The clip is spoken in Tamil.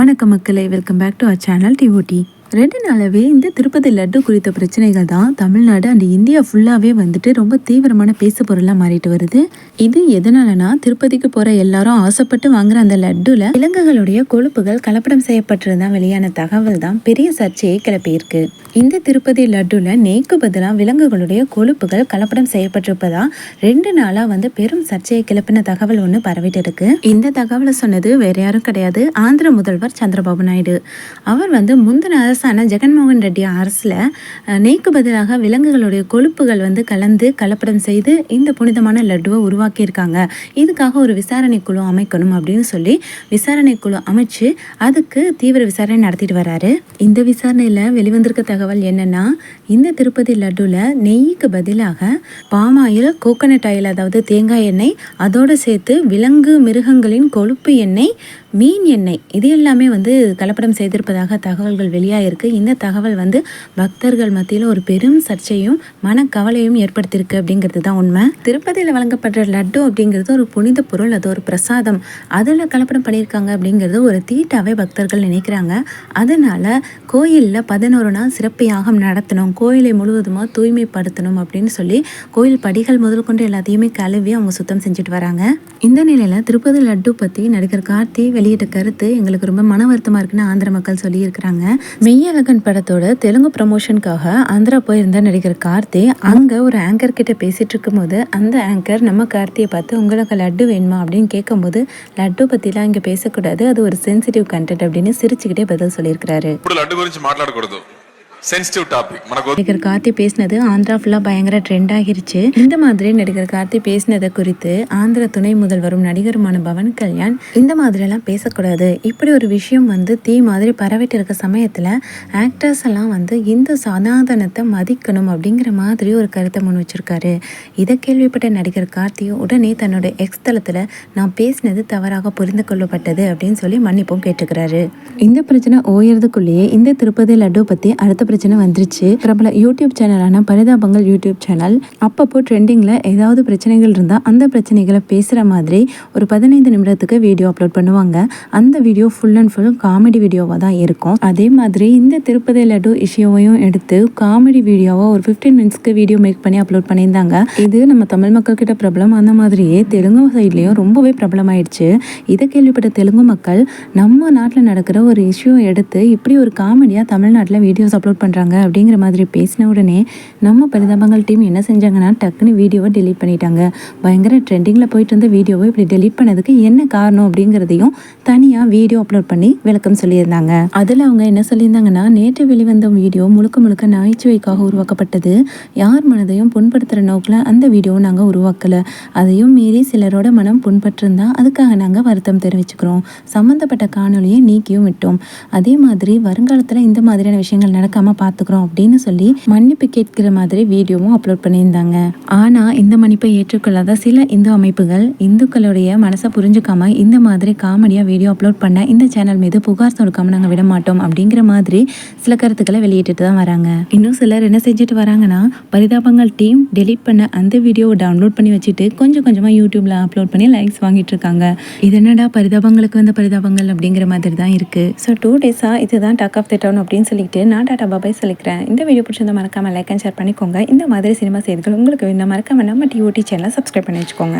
வணக்கம் மக்களே welcome back to our channel DOT ரெண்டு நாளாவே இந்த திருப்பதி லட்டு குறித்த பிரச்சனைகள் தான் தமிழ்நாடு அண்ட் இந்தியா ஃபுல்லாகவே வந்துட்டு ரொம்ப தீவிரமான பேசு பொருளாக மாறிட்டு வருது. இது எதனாலனா திருப்பதிக்கு போகிற எல்லாரும் ஆசைப்பட்டு வாங்குற அந்த லட்டுல விலங்குகளுடைய கொழுப்புகள் கலப்படம் செய்யப்பட்டிருந்தா வெளியான தகவல் தான் பெரிய சர்ச்சையை கிளப்பியிருக்கு. இந்த திருப்பதி லட்டுல நெய்க்கு பதிலாக விலங்குகளுடைய கொழுப்புகள் கலப்படம் செய்யப்பட்டிருப்பதா ரெண்டு நாளாக வந்து பெரும் சர்ச்சையை கிளப்பின தகவல் ஒன்று பரவிட்டு இருக்கு இந்த தகவலை சொன்னது வேற யாரும் கிடையாது. ஆந்திர முதல்வர் சந்திரபாபு நாயுடு. அவர் வந்து முந்தின அரசான ஜெகன்மோகன் ரெட்டி அரசில் நெய்க்கு பதிலாக விலங்குகளுடைய கொழுப்புகள் வந்து கலந்து கலப்படம் செய்து இந்த புனிதமான லட்டுவை உருவாக்கியிருக்காங்க. இதுக்காக ஒரு விசாரணை குழு அமைக்கணும் அப்படின்னு சொல்லி விசாரணை குழு அமைச்சு அதுக்கு தீவிர விசாரணை நடத்திட்டு வராரு. இந்த விசாரணையில் வெளிவந்திருக்க தகவல் என்னன்னா இந்த திருப்பதி லட்டுல நெய்க்கு பதிலாக பாமாயில் கோகனட் ஆயில் அதாவது தேங்காய் எண்ணெய் அதோடு சேர்த்து விலங்கு மிருகங்களின் கொழுப்பு எண்ணெய் மீன் எண்ணெய். இது எல்லாமே வந்து கலப்படம் செய்திருப்பதாக தகவல்கள் வெளியாகிருக்கு இந்த தகவல் வந்து பக்தர்கள் மத்தியில் ஒரு பெரும் சர்ச்சையும் மனக்கவலையும் ஏற்படுத்தியிருக்கு அப்படிங்கிறது தான் உண்மை. திருப்பதியில் வழங்கப்படுற லட்டு அப்படிங்கிறது ஒரு புனித பொருள். அது ஒரு பிரசாதம். அதில் கலப்படம் பண்ணியிருக்காங்க அப்படிங்கிறது ஒரு தீட்டாவே பக்தர்கள் நினைக்கிறாங்க. அதனால் கோயிலில் பதினோரு நாள் சிறப்பு யாகம் நடத்தணும் கோயிலை முழுவதுமாக தூய்மைப்படுத்தணும் அப்படின்னு சொல்லி கோயில் படிகள் முதல் கொண்டு எல்லாத்தையுமே கழுவி அவங்க சுத்தம் செஞ்சுட்டு வராங்க. இந்த நிலையில் திருப்பதி லட்டு பற்றி நடிகர் கார்த்தி வெளியிட்ட கருத்து எங்களுக்கு ரொம்ப மன வருத்தமாக இருக்குன்னு ஆந்திர மக்கள் சொல்லியிருக்கிறாங்க. மெய்யழகன் படத்தோட தெலுங்கு ப்ரமோஷனுக்காக ஆந்திரா போயிருந்த நடிகர் கார்த்தி அங்கே ஒரு ஆங்கர் கிட்ட பேசிகிட்டு இருக்கும்போது அந்த ஆங்கர் நம்ம கார்த்தியை பார்த்து உங்களுக்கு லட்டு வேணுமா? அப்படின்னு கேட்கும்போது லட்டு பற்றிலாம் இங்கே பேசக்கூடாது. அது ஒரு சென்சிட்டிவ் கண்டென்ட் அப்படின்னு சிரிச்சுக்கிட்டே பதில் சொல்லியிருக்கிறாரு. லட்டு குறித்து மாట్లాடக்கூடாது సెన్సిటివ్ టాపిక్ మనకు நடிகர் கார்த்தி பேசினது ஆந்திரா ஃபுல்லாக பயங்கர ட்ரெண்ட் ஆகிருச்சு இந்த மாதிரி நடிகர் கார்த்தி பேசினதை குறித்து ஆந்திர துணை முதல்வரும் நடிகருமான பவன் கல்யாண் இந்த மாதிரியெல்லாம் பேசக்கூடாது இப்படி ஒரு விஷயம் வந்து தீ மாதிரி பரவிட்டு இருக்க சமயத்தில் ஆக்டர்ஸ் எல்லாம் வந்து இந்து சனாதனத்தை மதிக்கணும் அப்படிங்கிற மாதிரி ஒரு கருத்தை முன் வச்சிருக்காரு இதை கேள்விப்பட்ட நடிகர் கார்த்தி உடனே தன்னோட எக்ஸ் தளத்தில் நான் பேசினது தவறாக புரிந்து கொள்ளப்பட்டது அப்படின்னு சொல்லி மன்னிப்பும் கேட்டுக்கிறாரு இந்த பிரச்சனை ஓயறதுக்குள்ளேயே இந்த திருப்பதி லட்டு பற்றி அடுத்த பிரச்சனை வந்துருச்சு. பிரபல யூடியூப் சேனலான பரிதாபங்கள் யூடியூப் சேனல். அப்பப்போ ட்ரெண்டிங்கில் ஏதாவது பிரச்சனைகள் இருந்தால் அந்த பிரச்சனைகளை பேசுகிற மாதிரி ஒரு பதினைந்து நிமிடத்துக்கு வீடியோ அப்லோட் பண்ணுவாங்க. அந்த video full and full comedy வீடியோவாக தான் இருக்கும். அதே மாதிரி இந்த திருப்பதி லட்டு இஷ்யூவையும் எடுத்து காமெடி வீடியோவாக ஒரு ஃபிஃப்டீன் மினிட்ஸ்க்கு வீடியோ மேக் பண்ணி அப்லோட் பண்ணியிருந்தாங்க. இது நம்ம தமிழ் மக்கள் கிட்ட பிரபலம் அந்த மாதிரியே தெலுங்கு சைட்லேயும் ரொம்பவே பிரபலமாயிடுச்சு. இதை கேள்விப்பட்ட தெலுங்கு மக்கள் நம்ம நாட்டில் நடக்கிற ஒரு இஷ்யூ எடுத்து இப்படி ஒரு காமெடியாக தமிழ்நாட்டில் வீடியோஸ் அப்லோட் பண்ணுறாங்க அப்படிங்கிற மாதிரி பேசின உடனே நம்ம பரிதாபங்கள் டீம் என்ன செஞ்சாங்கன்னா டக்குன்னு வீடியோவை டெலீட் பண்ணிட்டாங்க. பயங்கர ட்ரெண்டிங்கில் போயிட்டு இருந்த வீடியோவை இப்படி டெலீட் பண்ணதுக்கு என்ன காரணம் அப்படிங்கிறதையும் தனியாக வீடியோ அப்லோட் பண்ணி விளக்கம் சொல்லியிருந்தாங்க. அதில் அவங்க என்ன சொல்லியிருந்தாங்கன்னா நேற்று வெளிவந்த வீடியோ முழுக்க முழுக்க நகைச்சுவைக்காக உருவாக்கப்பட்டது. யார் மனதையும் புண்படுத்துகிற நோக்கில் அந்த வீடியோவை நாங்கள் உருவாக்கலை. அதையும் மீறி சிலரோட மனம் புண்பட்டிருந்தா அதுக்காக நாங்கள் வருத்தம் தெரிவிச்சுக்கிறோம். சம்மந்தப்பட்ட காணொலியை நீக்கியும் விட்டோம். அதே மாதிரி வருங்காலத்தில் இந்த மாதிரியான விஷயங்கள் நடக்காமல் பார்த்துக்கிறோம் அப்படின்னு சொல்லி மன்னிப்பு கேட்கிற மாதிரி வீடியோவும் அப்லோட் பண்ணியிருந்தாங்க. ஆனால் இந்த மன்னிப்பை ஏற்றுக்கொள்ளாத சில இந்து அமைப்புகள் இந்துக்களுடைய மனசை புரிஞ்சுக்காம இந்த மாதிரி காமெடியாக வீடியோ அப்லோட் பண்ண இந்த சேனல் மீது புகார் கொடுக்காம நாங்கள் விட மாட்டோம் அப்படிங்கிற மாதிரி சில கருத்துக்களை வெளியிட்டு தான் வராங்க. இன்னும் சிலர் என்ன செஞ்சுட்டு வராங்கன்னா பரிதாபங்கள் டீம் டெலீட் பண்ண அந்த வீடியோவை டவுன்லோட் பண்ணி வச்சுட்டு கொஞ்சம் கொஞ்சமாக யூடியூப்ல அப்லோட் பண்ணி லைக்ஸ் வாங்கிட்டு இருக்காங்க. இது என்னடா பரிதாபங்களுக்கு வந்த பரிதாபங்கள் அப்படிங்கிற மாதிரி தான் இருக்கு. ஸோ டூ டேஸாக இதுதான் டாக் ஆஃப் த டவுன் அப்படின்னு சொல்லிட்டு நான் டாட்டா பாபாய் சொல்லிக்கிறேன். இந்த வீடியோ பிடிச்சிருந்தா மறக்காமல் லைக் அண்ட் ஷேர் பண்ணிக்கோங்க. இந்த மாதிரி சினிமா செய்திகள் உங்களுக்கு வேணும் மறக்காம நம்ம டிஓடி சேனலை சப்ஸ்கிரைப் பண்ணி வச்சுக்கோங்க.